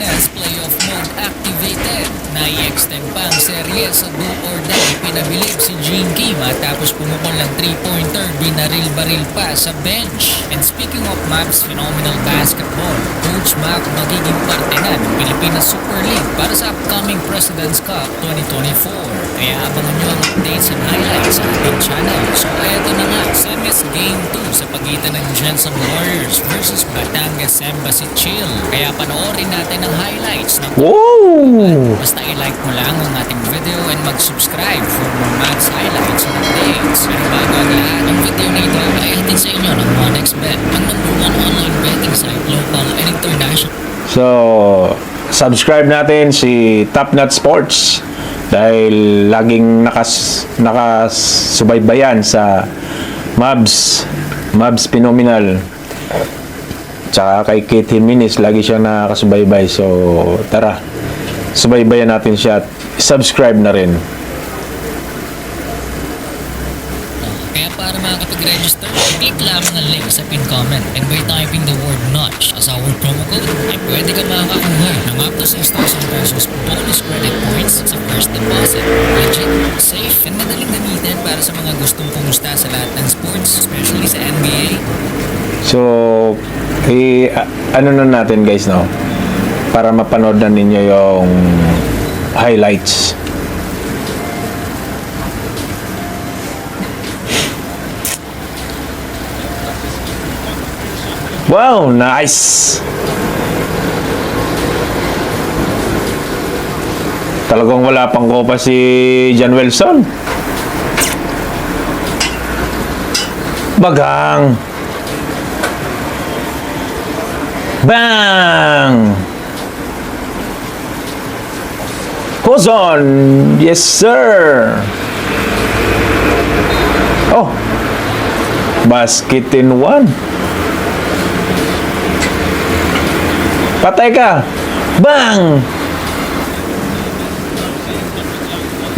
Jimenez playoff mode activated. Nai-extend pa ang serye sa do or die. Pinabilib si Gene Kim matapos pumukol ng 3-pointer. Binaril-baril pa sa bench. And speaking of Mavs phenomenal basketball, Coach Mac magiging parte na ng Pilipinas Super League para sa upcoming President's Cup 2024. Kaya abangan nyo ang updates and highlights sa ating channel. So eto na nga, semis game 2 sa pagitan ng Jensen Warriors versus Batangas Embassy Chill. Kaya panoorin natin ang highlights ng Woo! Basta i-like mo lang ang ating video and mag-subscribe for more Mads highlights and updates. Pero bago ang lahat, ang video na ito ay hatid sa inyo ng 1xBet, ang number one online betting site, local and international. So, subscribe natin si Top Nut Sports dahil laging nakas nakasubaybayan sa Mavs Mavs Phenomenal tsaka kay Kate Jimenez lagi siya nakasubaybay so tara subaybayan natin siya at subscribe na rin Kaya para makakapag-register, click lamang ang link sa pin comment and by typing the word NOTCH as our promo code, ay pwede ka makakakuha ng up to 6,000 pesos bonus credit points sa first deposit. Legit, safe, and madaling gamitin para sa mga gustong pumusta sa lahat ng sports, especially sa NBA. so i ano na natin guys no para mapanood na ninyo yung highlights Wow, nice! Talagang wala pang kopa si John Wilson. Bagang! Bang! Hozon! Yes, sir! Oh! Basket in one. Patay ka! Bang!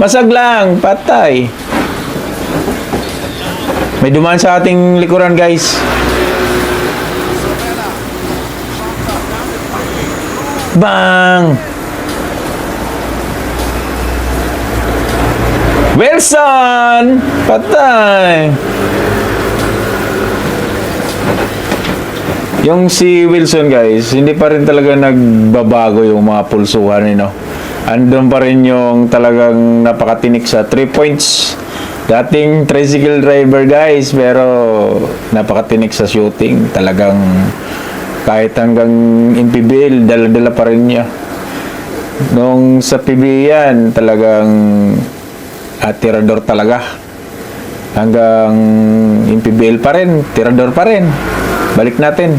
Basag lang! Patay! May dumaan sa ating likuran, guys. Bang! Wilson! Patay! Yung si Wilson guys, hindi pa rin talaga nagbabago yung mga pulsuhan no? Andun pa rin yung talagang napakatinik sa 3 points. Dating tricycle driver guys, pero napakatinik sa shooting. Talagang kahit hanggang in PBL, dala-dala pa rin niya. Nung sa PBA yan, talagang at tirador talaga. Hanggang in PBL pa rin, tirador pa rin. Balik natin.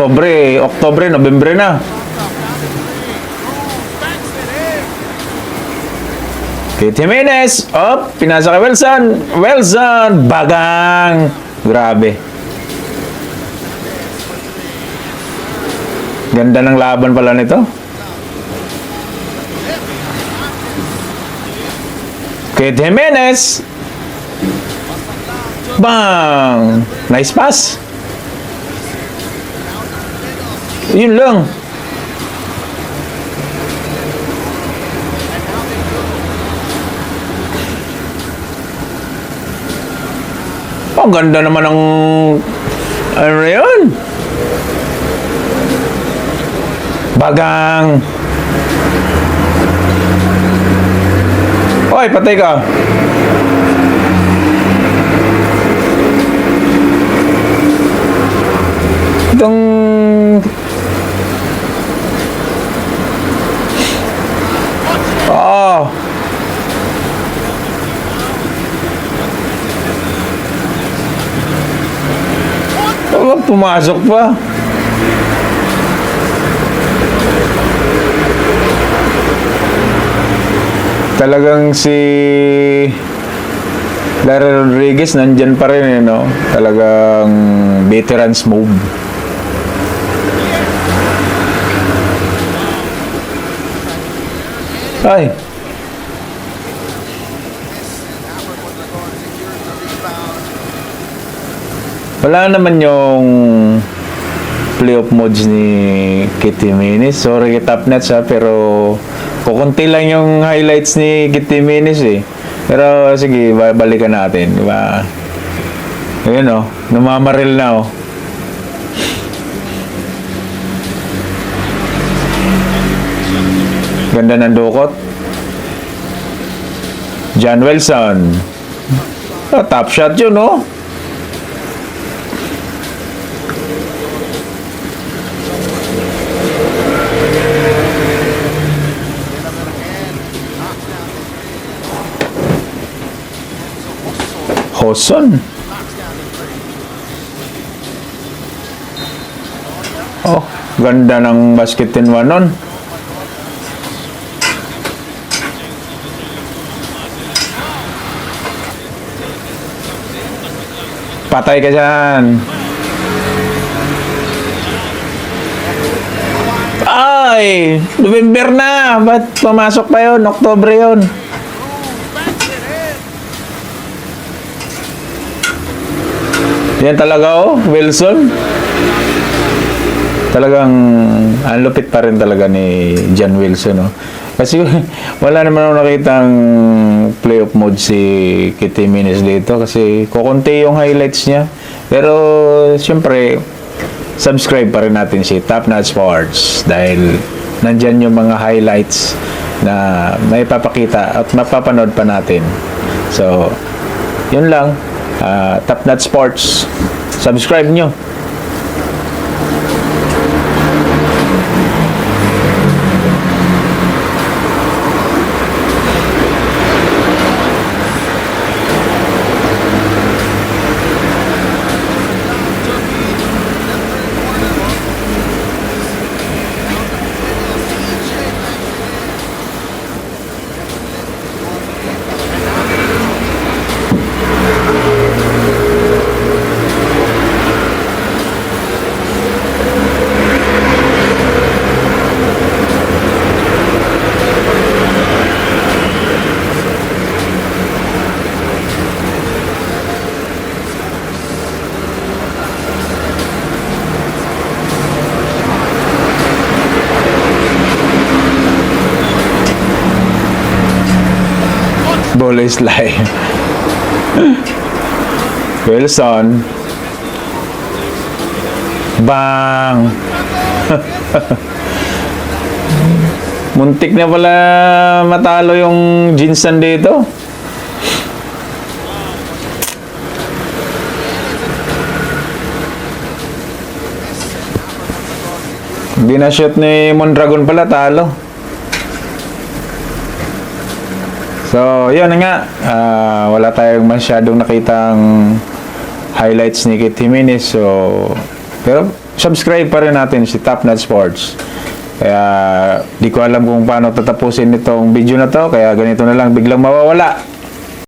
Oktobre, Oktobre, Nobyembre na. Kate Jimenez, up, pinasa kay Wilson. Wilson, bagang. Grabe. Ganda ng laban pala nito. Kate Jimenez. Bang! Nice pass. Yun lang. Ganda naman ng ano yun? Bagang. Oy, patay ka. Itong Oh. Oh, pumasok pa. Talagang si Larry Rodriguez, nandyan pa rin, eh, no? Talagang veterans move. Ay, wala naman yung playoff modes ni Kitty Minis. Sorry, top nets ha, pero kukunti lang yung highlights ni Kitty Minis eh. Pero sige, ba- balikan natin, di ba? Ayun oh, namamaril na oh. Ganda ng dukot. John Wilson. Ah, top shot yun, oh. Hoson. Oh, ganda ng basket in one nun. Patay ka dyan. Ay! November na! Ba't pumasok pa yun? Oktobre yun. Yan talaga oh, Wilson. Talagang ang lupit pa rin talaga ni John Wilson oh. Kasi wala naman ako nakitang playoff mode si Kitty Minis dito kasi kukunti yung highlights niya. Pero siyempre subscribe pa rin natin si Top Notch Sports dahil nandyan yung mga highlights na may papakita at mapapanood pa natin. So, yun lang. Ah, Top Notch Sports. Subscribe nyo. Bola slide. Wilson. Bang! Muntik na pala matalo yung Jinsan dito. Hindi ni Mondragon pala, talo. So, yun nga. Ah, wala tayong masyadong nakitang highlights ni Kit Jimenez. So, pero subscribe pa rin natin si Top Nut Sports. Kaya, di ko alam kung paano tatapusin itong video na to. Kaya ganito na lang, biglang mawawala.